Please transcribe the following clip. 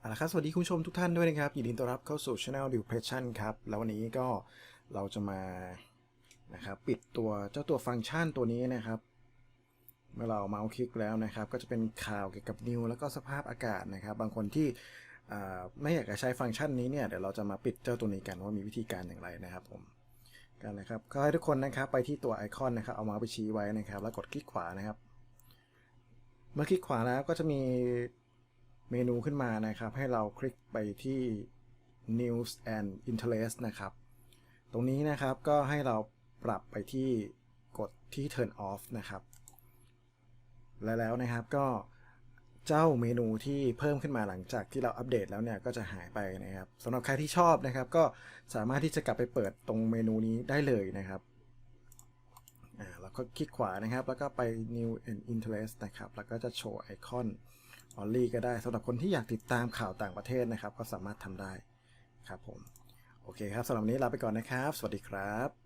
เอาละครับสวัสดีคุณผู้ชมทุกท่านด้วยนะครับยินดีต้อนรับเข้าสู่ Channel Depression ครับ แล้ววันนี้ก็เราจะมานะครับปิดตัวเจ้าตัวฟังก์ชันตัวนี้นะครับ เมื่อเราเมาส์คลิกแล้วนะครับ ก็จะเป็นข่าวเกี่ยวกับนิวแล้วก็สภาพอากาศนะครับ บางคนที่ไม่อยากจะใช้ฟังก์ชันนี้เนี่ยเดี๋ยวเราจะมาปิดเจ้าตัวนี้กันว่ามีวิธีการอย่างไรนะครับผมกันนะครับก็ให้ทุกคนนะครับไปที่ตัวไอคอนนะครับเอามาส์ไปชี้ไว้นะครับ แล้วกดคลิกขวานะครับ เมื่อคลิกขวาแล้วก็จะมี เมนูขึ้นมานะครับ ให้เราคลิกไปที่ News and Interest นะครับ ตรงนี้นะครับก็ให้เราปรับไปที่กดที่ Turn off นะครับ และแล้วนะครับก็เจ้าเมนูที่เพิ่มขึ้นมาหลังจากที่เราอัปเดตแล้วเนี่ยก็จะหายไปนะครับสำหรับใครที่ชอบนะครับ ก็สามารถที่จะกลับไปเปิดตรงเมนูนี้ได้เลยนะครับอ่าแล้วก็คลิกขวานะครับ แล้วก็ไป new and interest นะครับ แล้วก็จะโชว์ไอคอน ออลลี่ก็ได้สำหรับคนที่อยากติดตามข่าวต่างประเทศนะครับ ก็สามารถทำได้ครับผม โอเคครับสำหรับวันนี้ลาไปก่อนนะครับ สวัสดีครับ